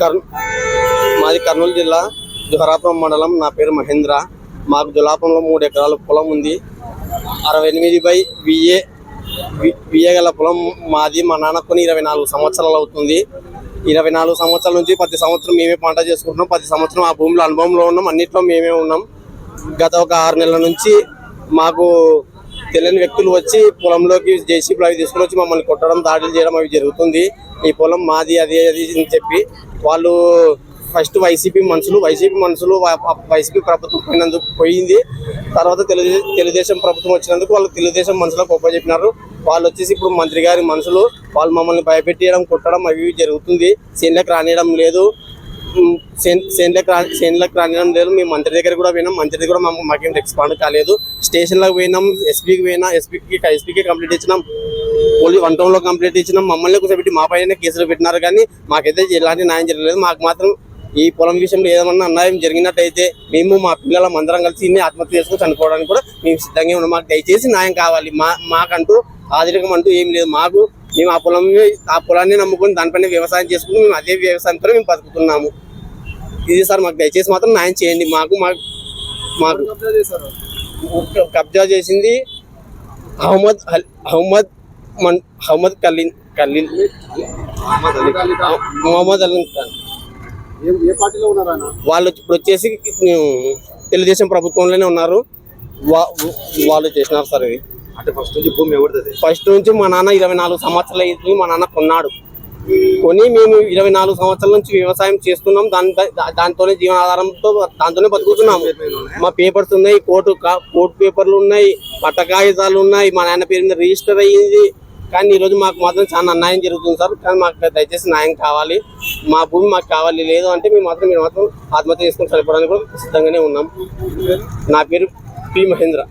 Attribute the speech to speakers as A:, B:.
A: కర్నూ మాది కర్నూలు జిల్లా జుహరాపురం మండలం. నా పేరు మహేంద్ర. మాకు జులాపంలో మూడు ఎకరాల పొలం ఉంది. అరవై ఎనిమిది బై విఏ విఏ గల పొలం మాది. మా నాన్న కొని ఇరవై నాలుగు సంవత్సరాలు అవుతుంది. ఇరవై నాలుగు సంవత్సరాల నుంచి ప్రతి సంవత్సరం మేమే పంట చేసుకుంటున్నాం. ప్రతి సంవత్సరం ఆ భూమిలో అనుభవంలో ఉన్నాం. అన్నిట్లో మేమే ఉన్నాం. గత ఒక ఆరు నెలల నుంచి మాకు తెలియని వ్యక్తులు వచ్చి పొలంలోకి జేసీబీలు అవి తీసుకుని వచ్చి మమ్మల్ని కొట్టడం దాడులు చేయడం అవి జరుగుతుంది. ఈ పొలం మాది అది అది అని చెప్పి వాళ్ళు ఫస్ట్ వైసీపీ మనుషులు వైసీపీ మనుషులు వైసీపీ ప్రభుత్వం పోయినందుకు పోయింది. తర్వాత తెలుగు తెలుగుదేశం ప్రభుత్వం వచ్చినందుకు వాళ్ళు తెలుగుదేశం మనుషులకు గొప్ప చెప్పినారు. వాళ్ళు వచ్చేసి ఇప్పుడు మంత్రి గారి మనుషులు వాళ్ళు మమ్మల్ని భయపెట్టేయడం కొట్టడం అవి జరుగుతుంది. సీన్లకు రానియడం లేదు. సేన్లకు రా సేన్లకు రానియడం లేదు మేము మంత్రి దగ్గర కూడా పోయినాం. మంత్రి దగ్గర కూడా మాకేం రెస్పాండ్ కాలేదు. స్టేషన్లకు పోయినాం. ఎస్పీకి పోయినా. ఎస్పీకి ఎస్పీకి కంప్లీట్ ఇచ్చినాం. పోలీస్ వన్ టౌన్లో కంప్లీట్ ఇచ్చినాం. మమ్మల్ని కూర్చోబెట్టి మా పైన కేసులు పెట్టినారు. కానీ మాకైతే ఎలాంటి న్యాయం జరగలేదు. మాకు మాత్రం ఈ పొలం విషయంలో ఏదైనా అన్యాయం జరిగినట్టయితే మేము మా పిల్లల అందరం కలిసి ఇన్ని ఆత్మహత్య చేసుకుని చనిపోవడానికి కూడా మేము సిద్ధంగా ఉన్నాం. మాకు దయచేసి న్యాయం కావాలి. మా మాకంటూ ఆధునికం అంటూ ఏం లేదు. మాకు మేము ఆ పొలం ఆ పొలాన్ని నమ్ముకొని దానిపైన వ్యవసాయం చేసుకుని మేము అదే వ్యవసాయంతో మేము బతుకుతున్నాము. ఇది సార్ మాకు దయచేసి మాత్రం న్యాయం చేయండి. మాకు మాకు మాకు కబ్జా చేసింది అహ్మద్ అహ్మద్ మన్ అహ్మద్ కలీన్ కలీన్ మొహమ్మద్ అలీ ఖాన్. వాళ్ళు ఇప్పుడు వచ్చేసి తెలుగుదేశం ప్రభుత్వంలోనే ఉన్నారు. వాళ్ళు చేసినారు సార్ ఇది.
B: అంటే ఫస్ట్ నుంచి భూమి ఎవరిది
A: ఫస్ట్ నుంచి మా నాన్న ఇరవై నాలుగు సంవత్సరాలు అయింది మా నాన్న కొన్నాడు. కొని మేము ఇరవై నాలుగు సంవత్సరాల నుంచి వ్యవసాయం చేస్తున్నాం. దాని దాంతోనే జీవనాధారంతో దాంతోనే బతుకుతున్నాము. మా పేపర్స్ ఉన్నాయి కోర్టు కా- కోర్టు పేపర్లు ఉన్నాయి పట్ట కాగితాలు ఉన్నాయి. మా నాన్న పేరు మీద రిజిస్టర్ అయ్యింది. కానీ ఈరోజు మాకు మాత్రం చాలా అన్యాయం జరుగుతుంది సార్. కానీ మాకు దయచేసి న్యాయం కావాలి. మా భూమి మాకు కావాలి లేదు అంటే మేము మాత్రం మీరు మాత్రం ఆత్మహత్య చేసుకుని చనిపోవడానికి కూడా సిద్ధంగానే ఉన్నాం. నా పేరు పి మహేంద్ర.